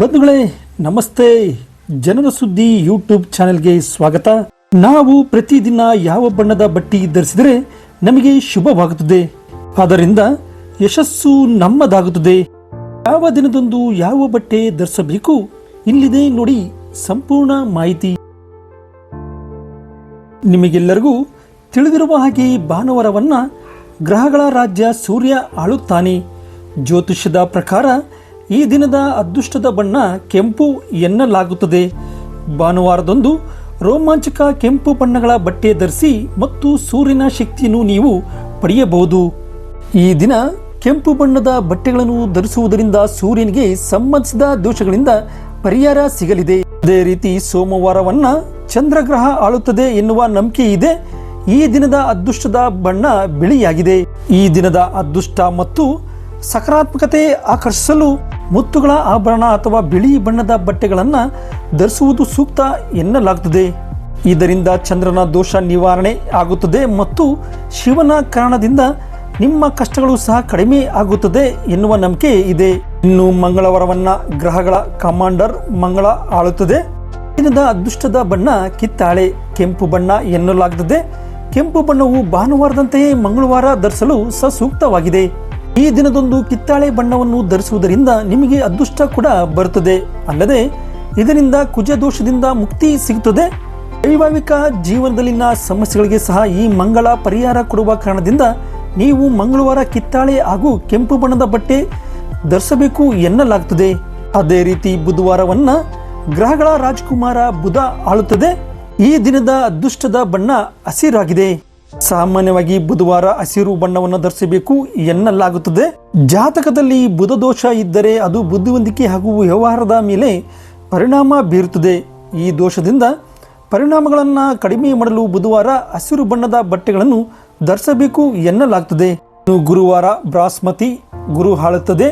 ಬಂಧುಗಳೇ, ನಮಸ್ತೆ. ಜನರ ಸುದ್ದಿ ಯೂಟ್ಯೂಬ್ ಚಾನೆಲ್ಗೆ ಸ್ವಾಗತ. ನಾವು ಪ್ರತಿದಿನ ಯಾವ ಬಣ್ಣದ ಬಟ್ಟಿ ಧರಿಸಿದರೆ ನಮಗೆ ಶುಭವಾಗುತ್ತದೆ. ಆದ್ದರಿಂದ ಯಶಸ್ಸು ನಮ್ಮದಾಗುತ್ತದೆ. ಯಾವ ದಿನದಂದು ಯಾವ ಬಟ್ಟೆ ಧರಿಸಬೇಕು, ಇಲ್ಲಿದೆ ನೋಡಿ ಸಂಪೂರ್ಣ ಮಾಹಿತಿ. ನಿಮಗೆಲ್ಲರಿಗೂ ತಿಳಿದಿರುವ ಹಾಗೆ ಭಾನುವಾರವನ್ನ ಗ್ರಹಗಳ ರಾಜ್ಯ ಸೂರ್ಯ ಆಳುತ್ತಾನೆ. ಜ್ಯೋತಿಷ್ಯದ ಪ್ರಕಾರ ಈ ದಿನದ ಅದೃಷ್ಟದ ಬಣ್ಣ ಕೆಂಪು ಎನ್ನಲಾಗುತ್ತದೆ. ಭಾನುವಾರದಂದು ರೋಮಾಂಚಕ ಕೆಂಪು ಬಣ್ಣಗಳ ಬಟ್ಟೆ ಧರಿಸಿ ಮತ್ತು ಸೂರ್ಯನ ಶಕ್ತಿಯನ್ನು ನೀವು ಪಡೆಯಬಹುದು. ಈ ದಿನ ಕೆಂಪು ಬಣ್ಣದ ಬಟ್ಟೆಗಳನ್ನು ಧರಿಸುವುದರಿಂದ ಸೂರ್ಯನಿಗೆ ಸಂಬಂಧಿಸಿದ ದೋಷಗಳಿಂದ ಪರಿಹಾರ ಸಿಗಲಿದೆ. ಅದೇ ರೀತಿ ಸೋಮವಾರವನ್ನ ಚಂದ್ರಗ್ರಹ ಆಳುತ್ತದೆ ಎನ್ನುವ ನಂಬಿಕೆ ಇದೆ. ಈ ದಿನದ ಅದೃಷ್ಟದ ಬಣ್ಣ ಬಿಳಿಯಾಗಿದೆ. ಈ ದಿನದ ಅದೃಷ್ಟ ಮತ್ತು ಸಕಾರಾತ್ಮಕತೆ ಆಕರ್ಷಿಸಲು ಮುತ್ತುಗಳ ಆಭರಣ ಅಥವಾ ಬಿಳಿ ಬಣ್ಣದ ಬಟ್ಟೆಗಳನ್ನು ಧರಿಸುವುದು ಸೂಕ್ತ ಎನ್ನಲಾಗುತ್ತದೆ ಇದರಿಂದ ಚಂದ್ರನ ದೋಷ ನಿವಾರಣೆ ಆಗುತ್ತದೆ ಮತ್ತು ಶಿವನ ಕಾರಣದಿಂದ ನಿಮ್ಮ ಕಷ್ಟಗಳು ಸಹ ಕಡಿಮೆ ಆಗುತ್ತದೆ ಎನ್ನುವ ನಂಬಿಕೆ ಇದೆ. ಇನ್ನು ಮಂಗಳವಾರವನ್ನ ಗ್ರಹಗಳ ಕಮಾಂಡರ್ ಮಂಗಳ ಆಳುತ್ತದೆ. ದಿನದ ಅದೃಷ್ಟದ ಬಣ್ಣ ಕಿತ್ತಾಳೆ. ಕೆಂಪು ಬಣ್ಣ ಎನ್ನಲಾಗುತ್ತದೆ ಕೆಂಪು ಬಣ್ಣವು ಭಾನುವಾರದಂತೆಯೇ ಮಂಗಳವಾರ ಧರಿಸಲು ಸೂಕ್ತವಾಗಿದೆ. ಈ ದಿನದೊಂದು ಕಿತ್ತಾಳೆ ಬಣ್ಣವನ್ನು ಧರಿಸುವುದರಿಂದ ನಿಮಗೆ ಅದೃಷ್ಟ ಕೂಡ ಬರುತ್ತದೆ. ಅಲ್ಲದೆ, ಇದರಿಂದ ಕುಜ ದೋಷದಿಂದ ಮುಕ್ತಿ ಸಿಗುತ್ತದೆ. ವೈವಾಹಿಕ ಜೀವನದಲ್ಲಿನ ಸಮಸ್ಯೆಗಳಿಗೆ ಸಹ ಈ ಮಂಗಳ ಪರಿಹಾರ ಕೊಡುವ ಕಾರಣದಿಂದ ನೀವು ಮಂಗಳವಾರ ಕಿತ್ತಾಳೆ ಹಾಗೂ ಕೆಂಪು ಬಣ್ಣದ ಬಟ್ಟೆ ಧರಿಸಬೇಕು ಎನ್ನಲಾಗುತ್ತದೆ. ಅದೇ ರೀತಿ ಬುಧವಾರವನ್ನ ಗ್ರಹಗಳ ರಾಜಕುಮಾರ ಬುಧ ಆಳುತ್ತದೆ. ಈ ದಿನದ ಅದೃಷ್ಟದ ಬಣ್ಣ ಹಸಿರಾಗಿದೆ. ಸಾಮಾನ್ಯವಾಗಿ ಬುಧವಾರ ಹಸಿರು ಬಣ್ಣವನ್ನು ಧರಿಸಬೇಕು ಎನ್ನಲಾಗುತ್ತದೆ. ಜಾತಕದಲ್ಲಿ ಬುಧ ದೋಷ ಇದ್ದರೆ ಅದು ಬುದ್ಧಿವಂತಿಕೆ ಹಾಗೂ ವ್ಯವಹಾರದ ಮೇಲೆ ಪರಿಣಾಮ ಬೀರುತ್ತದೆ. ಈ ದೋಷದಿಂದ ಪರಿಣಾಮಗಳನ್ನು ಕಡಿಮೆ ಮಾಡಲು ಬುಧವಾರ ಹಸಿರು ಬಣ್ಣದ ಬಟ್ಟೆಗಳನ್ನು ಧರಿಸಬೇಕು ಎನ್ನಲಾಗುತ್ತದೆ ಗುರುವಾರ ಬ್ರಾಸ್ಮತಿ ಗುರು ಹಾಳುತ್ತದೆ.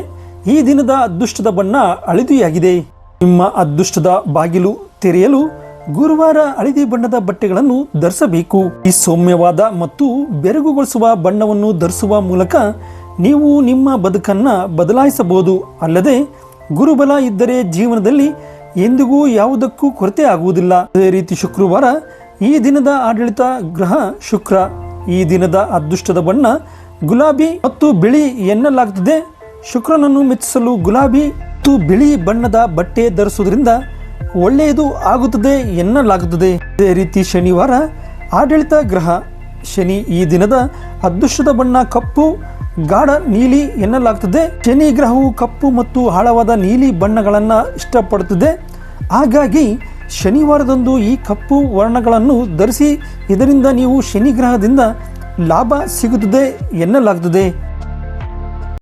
ಈ ದಿನದ ಅದೃಷ್ಟದ ಬಣ್ಣ ಹಳದಿಯಾಗಿದೆ ನಿಮ್ಮ ಅದೃಷ್ಟದ ಬಾಗಿಲು ತೆರೆಯಲು ಗುರುವಾರ ಹಳದಿ ಬಣ್ಣದ ಬಟ್ಟೆಗಳನ್ನು ಧರಿಸಬೇಕು. ಈ ಸೌಮ್ಯವಾದ ಮತ್ತು ಬೆರಗುಗೊಳಿಸುವ ಬಣ್ಣವನ್ನು ಧರಿಸುವ ಮೂಲಕ ನೀವು ನಿಮ್ಮ ಬದುಕನ್ನ ಬದಲಾಯಿಸಬಹುದು. ಅಲ್ಲದೆ ಗುರುಬಲ ಇದ್ದರೆ ಜೀವನದಲ್ಲಿ ಎಂದಿಗೂ ಯಾವುದಕ್ಕೂ ಕೊರತೆ ಆಗುವುದಿಲ್ಲ. ಅದೇ ರೀತಿ ಶುಕ್ರವಾರ ಈ ದಿನದ ಆಡಳಿತ ಗ್ರಹ ಶುಕ್ರ. ಈ ದಿನದ ಅದೃಷ್ಟದ ಬಣ್ಣ ಗುಲಾಬಿ ಮತ್ತು ಬಿಳಿ ಎನ್ನಲಾಗುತ್ತದೆ. ಶುಕ್ರನನ್ನು ಮೆಚ್ಚಿಸಲು ಗುಲಾಬಿ ಮತ್ತು ಬಿಳಿ ಬಣ್ಣದ ಬಟ್ಟೆ ಧರಿಸುವುದರಿಂದ ಒಳ್ಳೆಯದು ಆಗುತ್ತದೆ ಎನ್ನಲಾಗುತ್ತದೆ. ಇದೇ ರೀತಿ ಶನಿವಾರ ಆಡಳಿತ ಗ್ರಹ. ಶನಿ ಈ ದಿನದ ಅದೃಷ್ಟದ ಬಣ್ಣ ಕಪ್ಪು, ಗಾಢ ನೀಲಿ ಎನ್ನಲಾಗುತ್ತದೆ ಶನಿ ಗ್ರಹವು ಕಪ್ಪು ಮತ್ತು ಆಳವಾದ ನೀಲಿ ಬಣ್ಣಗಳನ್ನು ಇಷ್ಟಪಡುತ್ತದೆ. ಹಾಗಾಗಿ ಶನಿವಾರದಂದು ಈ ಕಪ್ಪು ವರ್ಣಗಳನ್ನು ಧರಿಸಿ ಇದರಿಂದ ನೀವು ಶನಿ ಗ್ರಹದಿಂದ ಲಾಭ ಸಿಗುತ್ತದೆ ಎನ್ನಲಾಗುತ್ತದೆ